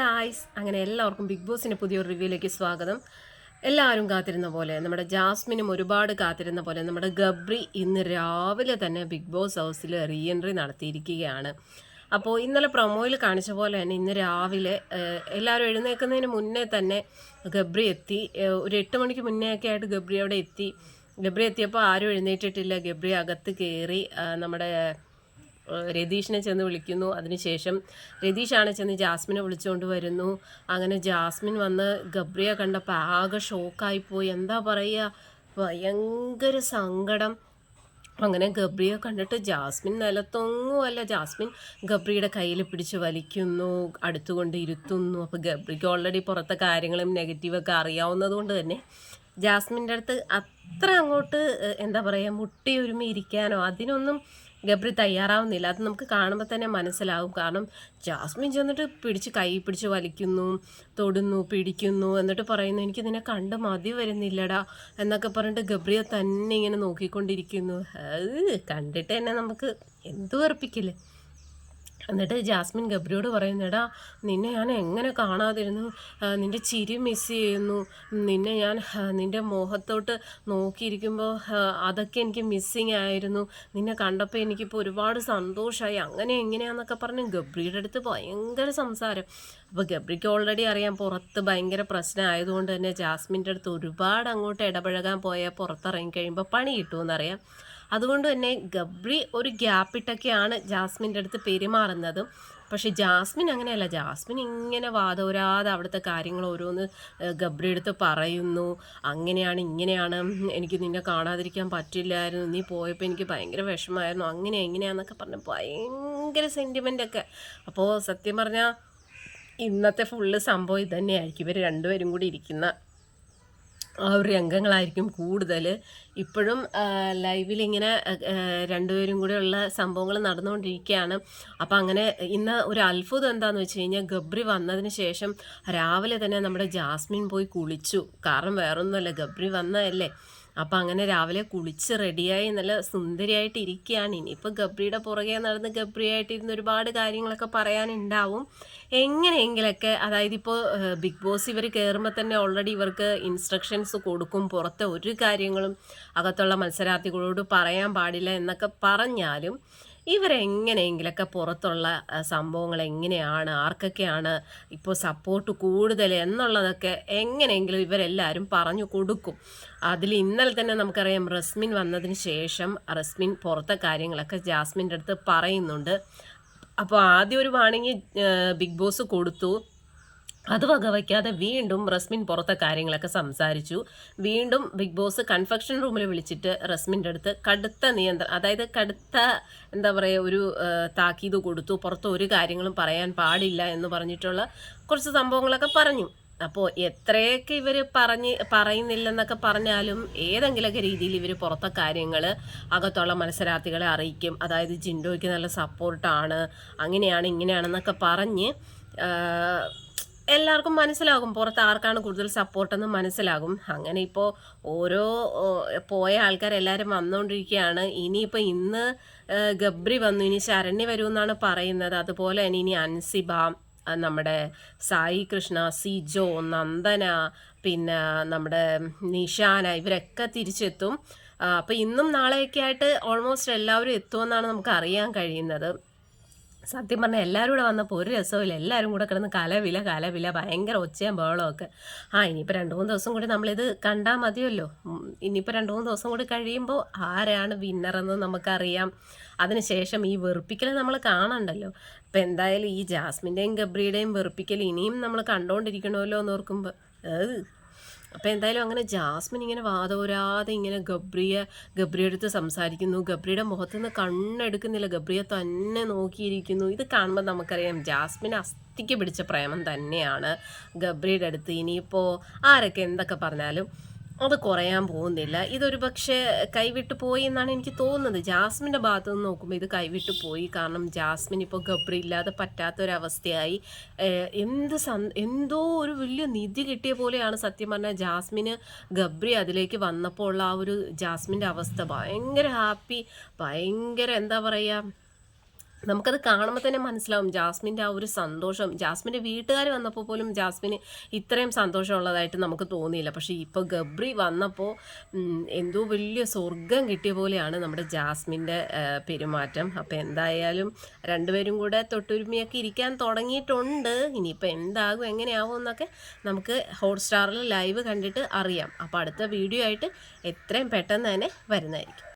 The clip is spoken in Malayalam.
ഗായ്സ് അങ്ങനെ എല്ലാവർക്കും ബിഗ് ബോസിന്റെ പുതിയൊരു റിവ്യൂയിലേക്ക് സ്വാഗതം. എല്ലാവരും കാത്തിരുന്ന പോലെ നമ്മുടെ ജാസ്മിനും ഒരുപാട് കാത്തിരുന്ന പോലെ നമ്മുടെ ഗബ്രി ഇന്ന് രാവിലെ തന്നെ ബിഗ് ബോസ് ഹൗസിൽ റീ എൻട്രി നടത്തിയിരിക്കുകയാണ്. അപ്പോൾ ഇന്നലെ പ്രൊമോയിൽ കാണിച്ച പോലെ തന്നെ ഇന്ന് രാവിലെ എല്ലാവരും എഴുന്നേൽക്കുന്നതിന് മുന്നേ തന്നെ ഗബ്രി എത്തി. ഒരു എട്ട് മണിക്ക് മുന്നേ ഒക്കെ ആയിട്ട് ഗബ്രി അവിടെ എത്തി. ഗബ്രി എത്തിയപ്പോൾ ആരും എഴുന്നേറ്റിട്ടില്ല. ഗബ്രി അകത്ത് കയറി നമ്മുടെ രതീഷിനെ ചെന്ന് വിളിക്കുന്നു. അതിനുശേഷം രതീഷാണ് ചെന്ന് ജാസ്മിനെ വിളിച്ചുകൊണ്ട് വരുന്നു. അങ്ങനെ ജാസ്മിൻ വന്ന് ഗബ്രിയ കണ്ടപ്പോൾ ആകെ ഷോക്കായിപ്പോയി എന്താ പറയുക ഭയങ്കര സങ്കടം. അങ്ങനെ ഗബ്രിയെ കണ്ടിട്ട് ജാസ്മിൻ നിലത്തൊന്നുമല്ല ജാസ്മിൻ ഗബ്രിയുടെ കയ്യിൽ പിടിച്ച് വലിക്കുന്നു അടുത്തുകൊണ്ട് ഇരുത്തുന്നു. അപ്പോൾ ഗബ്രിക്ക് ഓൾറെഡി പുറത്തെ കാര്യങ്ങളും നെഗറ്റീവൊക്കെ അറിയാവുന്നത് കൊണ്ട് തന്നെ ജാസ്മിന്റെ അടുത്ത് അത്ര അങ്ങോട്ട് എന്താ പറയുക മുട്ടി ഒരുമി ഇരിക്കാനോ അതിനൊന്നും ഗബ്രി തയ്യാറാവുന്നില്ല. അത് നമുക്ക് കാണുമ്പോൾ തന്നെ മനസ്സിലാവും. കാരണം ജാസ്മിൻ ചെന്നിട്ട് പിടിച്ച് കൈ പിടിച്ച് വലിക്കുന്നു തൊടുന്നു പിടിക്കുന്നു എന്നിട്ട് പറയുന്നു എനിക്ക് നിന്നെ കണ്ട് മതി വരുന്നില്ലടാ എന്നൊക്കെ പറഞ്ഞിട്ട് ഗബ്രിയെ തന്നെ ഇങ്ങനെ നോക്കിക്കൊണ്ടിരിക്കുന്നു. അത് കണ്ടിട്ട് തന്നെ നമുക്ക് എന്ത് വെറുപ്പിക്കില്ലേ എന്നിട്ട് ജാസ്മിൻ ഗബ്രിയോട് പറയുന്നു എടാ നിന്നെ ഞാൻ എങ്ങനെ കാണാതിരുന്നു? നിന്റെ ചിരി മിസ് ചെയ്യുന്നു. നിന്നെ ഞാൻ നിന്റെ മോഹത്തോട്ട് നോക്കിയിരിക്കുമ്പോൾ അതൊക്കെ എനിക്ക് മിസ്സിങ് ആയിരുന്നു. നിന്നെ കണ്ടപ്പോൾ എനിക്കിപ്പോൾ ഒരുപാട് സന്തോഷമായി അങ്ങനെ എങ്ങനെയാന്നൊക്കെ പറഞ്ഞ് ഗബ്രിയുടെ അടുത്ത് ഭയങ്കര സംസാരം. അപ്പോൾ ഗബ്രിക്ക് ഓൾറെഡി അറിയാം പുറത്ത് ഭയങ്കര പ്രശ്നം ആയതുകൊണ്ട് തന്നെ ജാസ്മിന്റെ അടുത്ത് ഒരുപാട് അങ്ങോട്ട് ഇടപഴകാൻ പോയാൽ പുറത്തിറങ്ങി കഴിയുമ്പോൾ പണി കിട്ടുമെന്നറിയാം. അതുകൊണ്ട് തന്നെ ഗബ്രി ഒരു ഗ്യാപ്പിട്ടൊക്കെയാണ് ജാസ്മിന്റെ അടുത്ത് പെരുമാറുന്നത്. പക്ഷേ ജാസ്മിൻ അങ്ങനെയല്ല. ജാസ്മിൻ ഇങ്ങനെ വാദോരാതെ അവിടുത്തെ കാര്യങ്ങൾ ഓരോന്ന് ഗബ്രിയെടുത്ത് പറയുന്നു. അങ്ങനെയാണ് ഇങ്ങനെയാണ്. എനിക്ക് നിന്നെ കാണാതിരിക്കാൻ പറ്റില്ലായിരുന്നു. നീ പോയപ്പോൾ എനിക്ക് ഭയങ്കര വിഷമമായിരുന്നു. അങ്ങനെ എങ്ങനെയാന്നൊക്കെ പറഞ്ഞ് ഭയങ്കര സെന്റിമെന്റ് ഒക്കെ. അപ്പോൾ സത്യം പറഞ്ഞാൽ ഇന്നത്തെ ഫുള്ള് സംഭവം ഇത് തന്നെയായിരിക്കും ഇവർ രണ്ടുപേരും കൂടി ഇരിക്കുന്ന ആ ഒരു രംഗങ്ങളായിരിക്കും കൂടുതൽ ഇപ്പോഴും ലൈവിൽ ഇങ്ങനെ രണ്ടുപേരും കൂടെ ഉള്ള സംഭവങ്ങൾ നടന്നുകൊണ്ടിരിക്കുകയാണ്. അപ്പം അങ്ങനെ ഇന്ന് ഒരു അത്ഭുതം എന്താണെന്ന് വെച്ച് കഴിഞ്ഞാൽ ഗബ്രി വന്നതിന് ശേഷം രാവിലെ തന്നെ നമ്മുടെ ജാസ്മിൻ പോയി കുളിച്ചു. കാരണം വേറൊന്നുമല്ല ഗബ്രി വന്നതല്ലേ. അപ്പം അങ്ങനെ രാവിലെ കുളിച്ച് റെഡിയായി നല്ല സുന്ദരിയായിട്ട് ഇരിക്കുകയാണ്. ഇനിയിപ്പോൾ ഗബ്രിയുടെ പുറകെ നടന്ന് ഗബ്രിയായിട്ടിരുന്ന് ഒരുപാട് കാര്യങ്ങളൊക്കെ പറയാനുണ്ടാവും. എങ്ങനെയെങ്കിലൊക്കെ അതായത് ഇപ്പോൾ ബിഗ് ബോസ് ഇവർ കയറുമ്പോൾ തന്നെ ഓൾറെഡി ഇവർക്ക് ഇൻസ്ട്രക്ഷൻസ് കൊടുക്കും. പുറത്തെ ഒരു കാര്യങ്ങളും അകത്തുള്ള മത്സരാർത്ഥികളോട് പറയാൻ പാടില്ല എന്നൊക്കെ പറഞ്ഞാലും ഇവരെങ്ങനെയെങ്കിലൊക്കെ പുറത്തുള്ള സംഭവങ്ങൾ എങ്ങനെയാണ് ആർക്കൊക്കെയാണ് ഇപ്പോൾ സപ്പോർട്ട് കൂടുതൽ എന്നുള്ളതൊക്കെ എങ്ങനെയെങ്കിലും ഇവരെല്ലാവരും പറഞ്ഞു കൊടുക്കും. അതിൽ ഇന്നലെ തന്നെ നമുക്കറിയാം റസ്മിൻ വന്നതിന് ശേഷം റസ്മിൻ പുറത്തെ കാര്യങ്ങളൊക്കെ ജാസ്മിന്റെ അടുത്ത് പറയുന്നുണ്ട്. അപ്പോൾ ആദ്യം ഒരു വാണിംഗ് ബിഗ് ബോസ് കൊടുത്തു. അത് വകവയ്ക്കാതെ വീണ്ടും റസ്മിൻ പുറത്തെ കാര്യങ്ങളൊക്കെ സംസാരിച്ചു. വീണ്ടും ബിഗ് ബോസ് കൺഫെക്ഷൻ റൂമിൽ വിളിച്ചിട്ട് റസ്മിന്റെ അടുത്ത് കടുത്ത നിയന്ത്രണം അതായത് കടുത്ത എന്താ പറയുക ഒരു താക്കീത് കൊടുത്തു. പുറത്ത് ഒരു കാര്യങ്ങളും പറയാൻ പാടില്ല എന്ന് പറഞ്ഞിട്ടുള്ള കുറച്ച് സംഭവങ്ങളൊക്കെ പറഞ്ഞു. അപ്പോൾ എത്രയൊക്കെ ഇവർ പറഞ്ഞ് പറയുന്നില്ലെന്നൊക്കെ പറഞ്ഞാലും ഏതെങ്കിലുമൊക്കെ രീതിയിൽ ഇവർ പുറത്തെ കാര്യങ്ങൾ അകത്തുള്ള മത്സരാർത്ഥികളെ അറിയിക്കും. അതായത് ജിൻഡോയ്ക്ക് നല്ല സപ്പോർട്ടാണ് അങ്ങനെയാണ് ഇങ്ങനെയാണെന്നൊക്കെ പറഞ്ഞ് എല്ലാവർക്കും മനസ്സിലാകും. പുറത്ത് ആർക്കാണ് കൂടുതൽ സപ്പോർട്ടെന്ന് മനസ്സിലാകും. അങ്ങനെ ഇപ്പോൾ ഓരോ പോയ പോയ ആൾക്കാരെല്ലാവരും വന്നുകൊണ്ടിരിക്കുകയാണ് ഇനിയിപ്പോൾ ഇന്ന് ഗബ്രി വന്നു. ഇനി ശരണ്യ വരുമെന്നാണ് പറയുന്നത്. അതുപോലെ തന്നെ ഇനി അൻസിബ നമ്മുടെ സായി കൃഷ്ണ സിജോ നന്ദന പിന്നെ നമ്മുടെ നിഷാന ഇവരൊക്കെ തിരിച്ചെത്തും. അപ്പോൾ ഇന്നും നാളെയൊക്കെ ആയിട്ട് ഓൾമോസ്റ്റ് എല്ലാവരും എത്തുമെന്നാണ് നമുക്ക് അറിയാൻ കഴിയുന്നത്. സത്യം പറഞ്ഞാൽ എല്ലാവരും കൂടെ വന്നപ്പോൾ ഒരു രസമില്ല എല്ലാവരും കൂടെ കിടന്ന് കലവില കലവില ഭയങ്കര ഒച്ചയും ബഹളമൊക്കെ ആ ഇനിയിപ്പോൾ രണ്ട് മൂന്ന് ദിവസം കൂടി നമ്മളിത് കണ്ടാൽ മതിയല്ലോ. ഇനിയിപ്പോൾ രണ്ട് മൂന്ന് ദിവസം കൂടി കഴിയുമ്പോൾ ആരാണ് വിന്നറെന്ന് നമുക്കറിയാം. അതിനുശേഷം ഈ വെറുപ്പിക്കൽ നമ്മൾ കാണണ്ടല്ലോ. അപ്പോൾ എന്തായാലും ഈ ജാസ്മിന്റെയും ഗബ്രിയുടെയും വെറുപ്പിക്കൽ ഇനിയും നമ്മൾ കണ്ടുകൊണ്ടിരിക്കണമല്ലോ എന്ന് ഓർക്കുമ്പോൾ അപ്പോൾ എന്തായാലും അങ്ങനെ ജാസ്മിൻ ഇങ്ങനെ വാദോരാതെ ഇങ്ങനെ ഗബ്രിയെ ഗബ്രിയുടെ അടുത്ത് സംസാരിക്കുന്നു. ഗബ്രിയുടെ മുഖത്ത് നിന്ന് കണ്ണെടുക്കുന്നില്ല. ഗബ്രിയെ തന്നെ നോക്കിയിരിക്കുന്നു. ഇത് കാണുമ്പോൾ നമുക്കറിയാം ജാസ്മിൻ അസ്ഥിക്ക് പിടിച്ച പ്രേമം തന്നെയാണ് ഗബ്രിയുടെ അടുത്ത്. ഇനിയിപ്പോൾ ആരൊക്കെ എന്തൊക്കെ പറഞ്ഞാലും അത് കുറയാൻ പോകുന്നില്ല. ഇതൊരു പക്ഷേ കൈവിട്ട് പോയി എന്നാണ് എനിക്ക് തോന്നുന്നത്. ജാസ്മിന്റെ ഭാഗത്ത് നിന്ന് നോക്കുമ്പോൾ ഇത് കൈവിട്ട് പോയി. കാരണം ജാസ്മിൻ ഇപ്പോൾ ഗബ്രി ഇല്ലാതെ പറ്റാത്തൊരവസ്ഥയായി. എന്ത് സന് എന്തോ ഒരു വലിയ നിധി കിട്ടിയ പോലെയാണ് സത്യം പറഞ്ഞാൽ ജാസ്മിന് ഗബ്രി അതിലേക്ക് വന്നപ്പോൾ ഉള്ള ആ ഒരു ജാസ്മിന്റെ അവസ്ഥ. ഭയങ്കര ഹാപ്പി ഭയങ്കര എന്താ പറയുക നമുക്കത് കാണുമ്പോൾ തന്നെ മനസ്സിലാവും. ജാസ്മിന്റെ ആ ഒരു സന്തോഷം. ജാസ്മിന്റെ വീട്ടുകാർ വന്നപ്പോൾ പോലും ജാസ്മിന് ഇത്രയും സന്തോഷമുള്ളതായിട്ട് നമുക്ക് തോന്നിയില്ല. പക്ഷേ ഇപ്പോൾ ഗബ്രി വന്നപ്പോൾ എന്തോ വലിയ സ്വർഗം കിട്ടിയ പോലെയാണ് നമ്മുടെ ജാസ്മിന്റെ പെരുമാറ്റം. അപ്പോൾ എന്തായാലും രണ്ടുപേരും കൂടെ തൊട്ടുരുമിയൊക്കെ ഇരിക്കാൻ തുടങ്ങിയിട്ടുണ്ട്. ഇനിയിപ്പോൾ എന്താകും എങ്ങനെയാവും എന്നൊക്കെ നമുക്ക് ഹോട്ട്സ്റ്റാറിൽ ലൈവ് കണ്ടിട്ട് അറിയാം. അപ്പോൾ അടുത്ത വീഡിയോ ആയിട്ട് എത്രയും പെട്ടെന്ന് തന്നെ വരുന്നതായിരിക്കും.